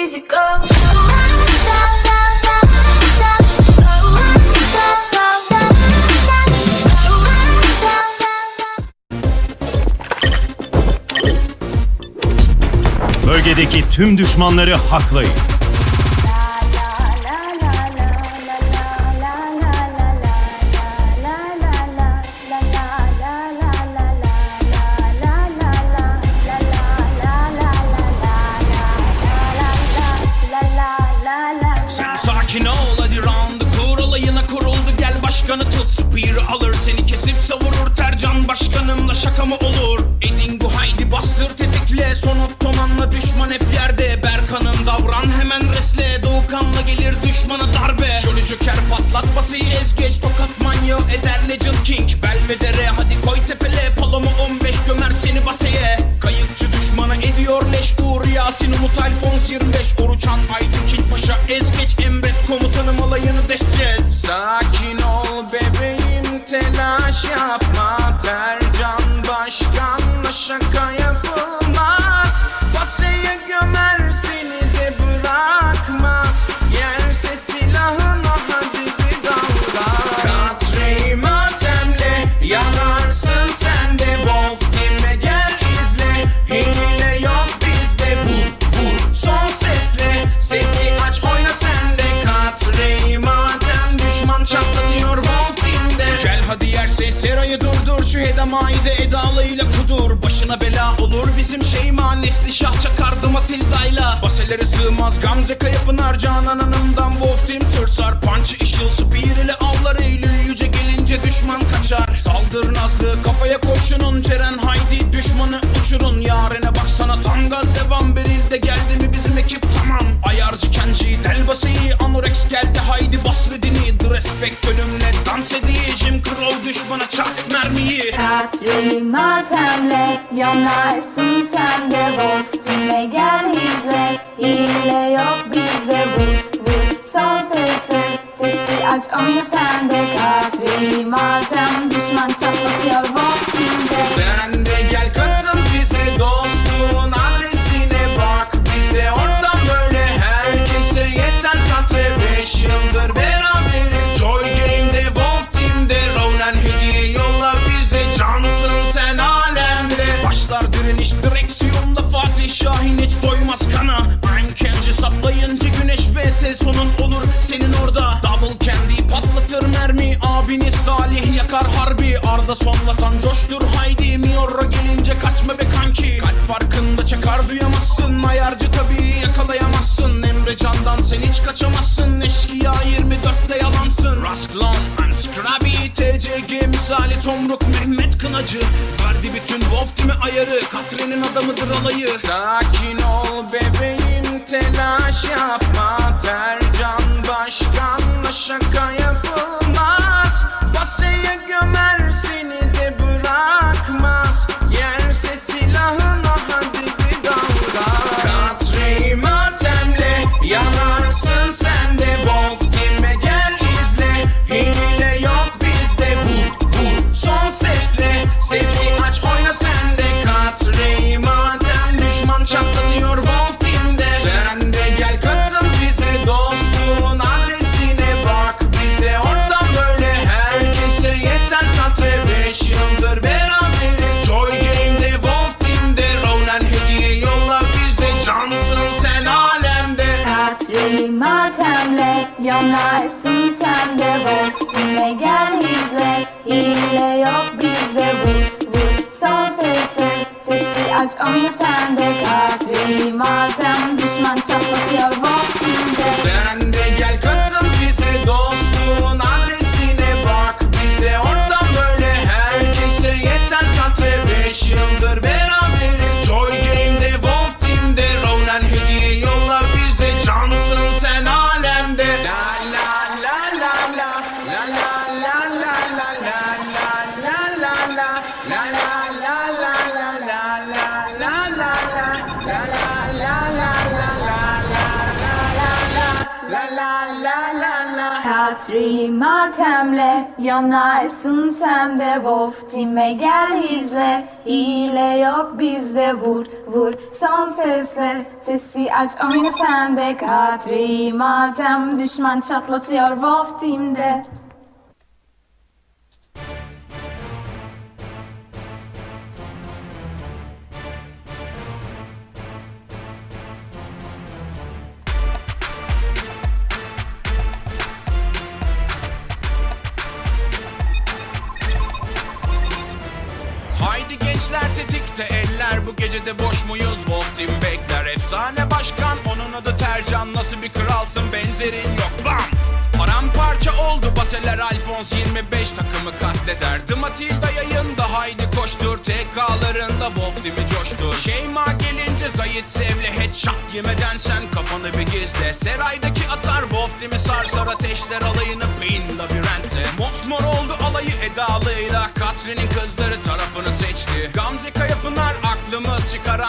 easy go. Bölgedeki tüm düşmanları haklayın. Başkanımla şaka mı olur? Edingu haydi bastır tetikle. Son ottomanla düşman hep yerde. Berkan'ım davran hemen resle. Doğukan'la gelir düşmana darbe. Jolly Joker patlat basıyı ez geç. Tokat manyo eder Legend King. Belvedere hadi koy tepele. Paloma 15 gömer seni baseye. Kayıkçı düşmana ediyor leş Uğur Yasin. Umut Alfons 25 Oruçan Şu hedemaide edalıyla kudur. Başına bela olur. Bizim Şeyma Nesli şah çakardı Matilda'yla. Baselere sığmaz Gamze Kayapınar Canan Hanım'dan Wolf Team tırsar Punch işil spear ile avlar. Eylül yüce gelince düşman kaçar. Saldır Nazlı kafaya koşunun. Ceren haydi düşmanı uçurun. Yarene baksana tam gaz devam. Beril'de geldi mi bizim ekip tamam. Ayarcı Kenji del basayı Anorex geldi. Haydi bas redini. The respect ölümle dans ediyor Jim Crow düşmana çak Katri matemle yanarsın sen de Wolf Team'e gel izle Hile yok bizde. Vur vur son sesle. Sesi aç oyna sen de. Katri matem düşman çatlatıyor Wolf Team'de Sen de gel katıl bize dostluğun Arda son vatan coştur. Haydi Miorra gelince kaçma be kanki. Kalp farkında çakar duyamazsın. Ayarcı tabii yakalayamazsın. Emre Can'dan sen hiç kaçamazsın. Eşkıya 24'te yalansın. Rasklon, Unscrappy, TCG misali Tomruk Mehmet Kınacı. Verdi bütün Wolf Team'e ayarı. Katre'nin adamıdır alayı. Sakin yanarsın sen de Wolf Team'e gel izle Hile yok bizde. Vur vur son sesle. Sesi aç oyna sen de Katri matem düşman çatlatıyor Wolf Team'de Katri matemle Yanarsın sen de Wolf Team'e gel izle. Hile yok bizde vur vur. Son sesle Sesi aç oyna sen de. Katri matem Düşman çatlatıyor Wolf gecede boş muyuz? Wolf Team bekler efsane başkan. Onun adı Tercan. Nasıl bir kralsın? Benzerin yok. Bam! Paramparça oldu baseler Alphonse. 25 takımı katleder. The Matilda yayında. Haydi koştur. TK'larında Wolf Team'i coştur. Şeyma gelince Zayit Sevle headshot yemeden sen kafanı bir gizle. Seray'daki atar Wolf Team'i sarsar ateşler alayını Pain labirentte Mosmor oldu alayı Eda'lıyla. Katri'nin kızları tarafını seçti. Gamze Kayapınar aklımız çıkar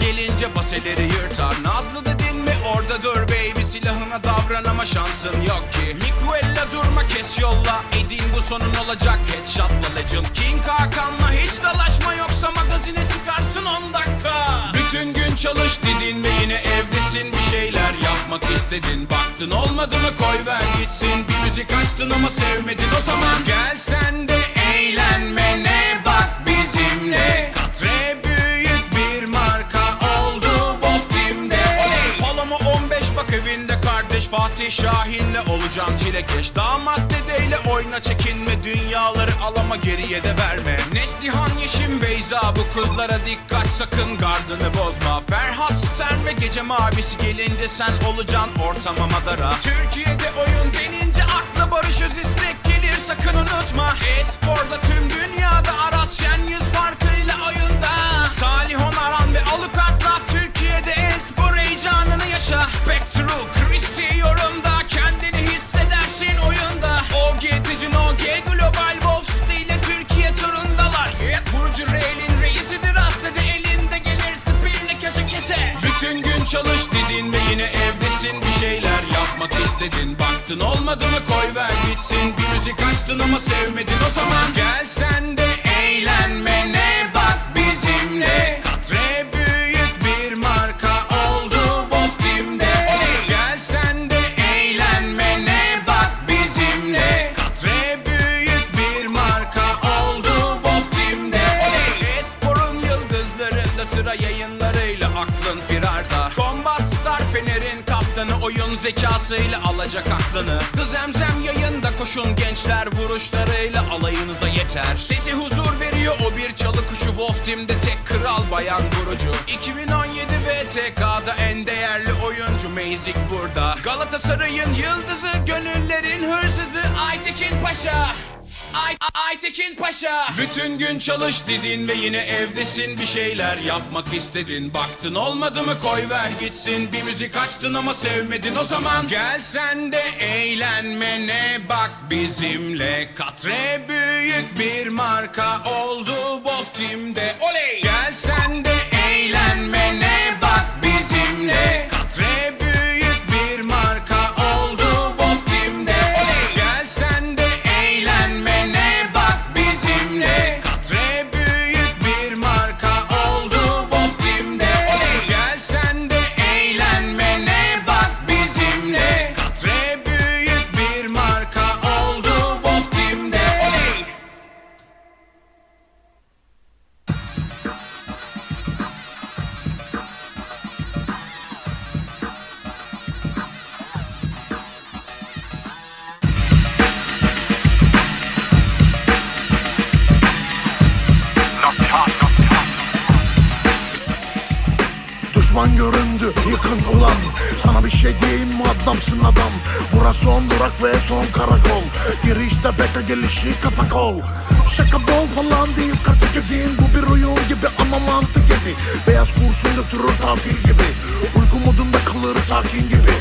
Gelince baseleri yırtar. Nazlı dedin mi orada dur baby Silahına davran ama şansın yok ki. Mikuella durma kes yolla Edin bu sonun olacak headshotla legend. King Hakan'la hiç dalaşma yoksa magazine çıkarsın 10 dakika. Bütün gün çalış dedin ve yine evdesin bir şeyler yapmak istedin. Baktın olmadı mı koy ver gitsin. Bir müzik açtın ama sevmedin o zaman. Gel sen de Fatih Şahin'le olacağım çilekeş Damat dedeyle oyna çekinme. Dünyaları alama geriye de verme. Neslihan Yeşim Beyza bu kızlara dikkat sakın. Gardını bozma. Ferhat Stern ve gece mavisi gelince sen olacaksın ortama madara. Türkiye'de oyun denince akla Barış Özistek gelir sakın unutma. E-sporda tüm dünyada Aras Şen yüz farkıyla oyunda. Salih Onaran ve Alucard'la Türkiye'de e-spor heyecanını yaşa. Spectru, yapmak istedin? Baktın olmadı mı? Koy ver gitsin. Bir müzik açtın ama sevmedin o zaman. Gel sen de eğlenmene bak bizimle? Katre büyük bir marka oldu Wolf Team'de. Gel sen de eğlenmene bak bizimle? Katre büyük bir marka oldu Wolf Team'de. E-sporun yıldızlarında sıra yayınlarıyla aklın firarda zekasıyla alacak aklını. Kız Emzem yayında koşun gençler vuruşlarıyla alayınıza yeter. Sesi huzur veriyor o bir çalı kuşu. Wolf Team'de tek kral bayan vurucu 2017 VTK'da en değerli oyuncu Mazik burada. Galatasaray'ın yıldızı gönüllerin hırsızı Aytekin Paşa Ay Aytekin Paşa. Bütün gün çalış dedin ve yine evdesin. Bir şeyler yapmak istedin. Baktın olmadı mı? Koy ver gitsin. Bir müzik açtın ama sevmedin. O zaman Gel sen de eğlenmene bak bizimle. Katre büyük bir marka oldu. Wolf Team'de Göründü yıkın ulan. Sana bir şey diyeyim mi adamsın adam. Burası son durak ve son karakol. Girişte bekle gelişi kafa kol. Şaka bol falan değil katık edeyim Bu bir oyun gibi ama mantık gibi. Beyaz kurşun götürür tatil gibi. Uyku modunda kalır sakin gibi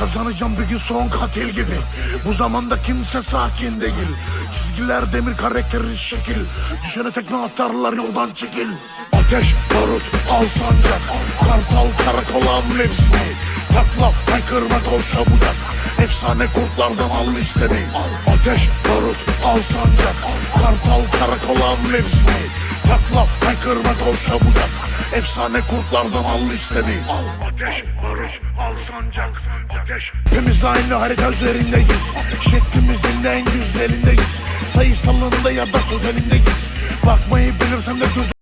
Kazanacağım bir gün son katil gibi. Bu zamanda kimse sakin değil. Çizgiler demir karakteri şekil. Düşene tekme atarlar yoldan çekil. Ateş, barut, al sancak. Kartal, karakola mevsimi. Takla haykırma koş çabucak. Efsane kurtlardan al listemi Ateş barut al sancak. Kartal karakol al mevsimi Takla haykırma koş çabucak Efsane kurtlardan al listemi Ateş barut al sancak Ateş. Hepimiz aynı harita üzerindeyiz. Şeklimizin en güzelindeyiz Sayısalında ya da sözelindeyiz Bakmayı bilirsem de göz